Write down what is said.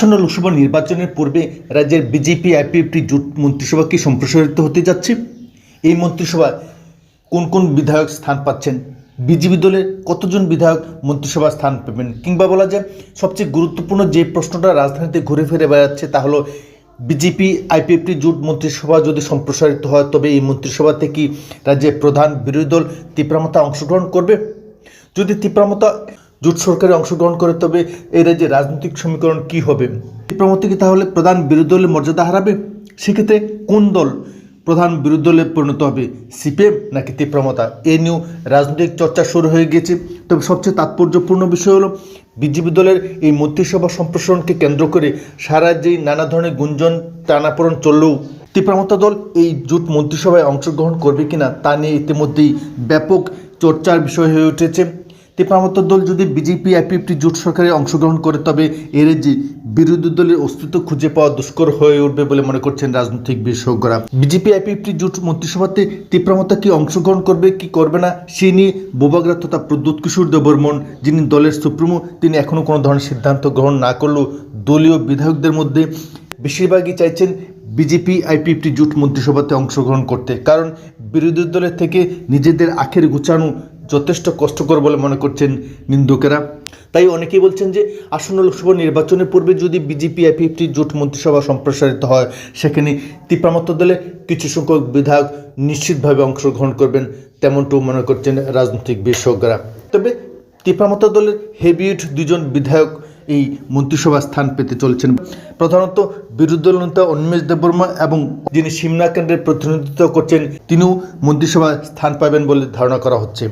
আসন্ন লোকসভা নির্বাচনের পূর্বে রাজ্যের বিজেপি, আইপিএফটি জোট মন্ত্রিসভা কি সম্প্রসারিত হতে যাচ্ছে? এই মন্ত্রিসভায় কোন কোন বিধায়ক স্থান পাচ্ছেন? বিজেপি দলের কতজন বিধায়ক মন্ত্রিসভা স্থান পাবেন? কিংবা বলা যায়, সবচেয়ে গুরুত্বপূর্ণ যে প্রশ্নটা রাজধানীতে ঘুরে ফিরে বেড়াচ্ছে তা হলো, বিজেপি, আইপিএফটি জোট মন্ত্রিসভা যদি সম্প্রসারিত হয়, তবে এই মন্ত্রিসভাতে কি রাজ্যের প্রধান বিরোধী দল তীব্রামতা অংশগ্রহণ করবে? যদি তীব্রামতা জোট সরকারে অংশগ্রহণ করে, তবে এই রাজ্যে রাজনৈতিক সমীকরণ কি হবে? তীব্রামতা কি তাহলে প্রধান বিরোধী দলের মর্যাদা হারাবে? সেক্ষেত্রে কোন দল প্রধান বিরোধী দলে পরিণত হবে? সিপিএম নাকি তীব্রমতা এ নিয়েও রাজনৈতিক চর্চা শুরু হয়ে গেছে তবে সবচেয়ে তাৎপর্যপূর্ণ বিষয় হলো, বিজেপি দলের এই মন্ত্রিসভা সম্প্রসারণকে কেন্দ্র করে সারা রাজ্যেই নানা ধরনের গুঞ্জন, টানাপোড়ন চললেও তীব্রমতা দল এই জোট মন্ত্রিসভায় অংশগ্রহণ করবে কিনা তা নিয়ে ইতিমধ্যেই ব্যাপক চর্চার বিষয় হয়ে উঠেছে। তীব্রামতা দল যদি বিজেপি আইপিএফটি জোট সরকারে অংশগ্রহণ করে, তবে এর যে বিরোধী দলের অস্তিত্ব খুঁজে পাওয়া দুষ্কর হয়ে উঠবে বলে মনে করছেন রাজনৈতিক বিশেষজ্ঞরা। বিজেপি আইপিএফটি জোট মন্ত্রিসভাতে তীব্রামতা কি অংশগ্রহণ করবে, কি করবে না, সে নিয়ে বোবাগ্রা তথা প্রদ্যুৎ কিশোর দেববর্মন যিনি দলের সুপ্রিমো, তিনি এখনও কোনো ধরনের সিদ্ধান্ত গ্রহণ না করলেও দলীয় বিধায়কদের মধ্যে বেশিরভাগই চাইছেন বিজেপি আইপিএফটি জোট মন্ত্রিসভাতে অংশগ্রহণ করতে। কারণ বিরোধী দলের থেকে নিজেদের আখের গুছানো যথেষ্ট কষ্টকর বলে মনে করছেন নিন্দুকেরা। তাই অনেকেই বলছেন যে, আসন্ন লোকসভা নির্বাচনের পূর্বে যদি বিজেপি আইপিএফটি জোট মন্ত্রিসভা সম্প্রসারিত হয়, সেখানে তীব্রামত্ত দলে কিছু সংখ্যক বিধায়ক নিশ্চিতভাবে অংশগ্রহণ করবেন তেমনটাও মনে করছেন রাজনৈতিক বিশেষজ্ঞরা। তবে তীব্রামত্ত দলের হেভিয়েট দুজন বিধায়ক এই মন্ত্রিসভা স্থান পেতে চলছেন। প্রধানত বিরোধী দল নেতা অন্মেষ দেববর্মা এবং যিনি সিমনা কেন্দ্রের প্রতিনিধিত্ব করছেন, তিনিও মন্ত্রিসভায় স্থান পাবেন বলে ধারণা করা হচ্ছে।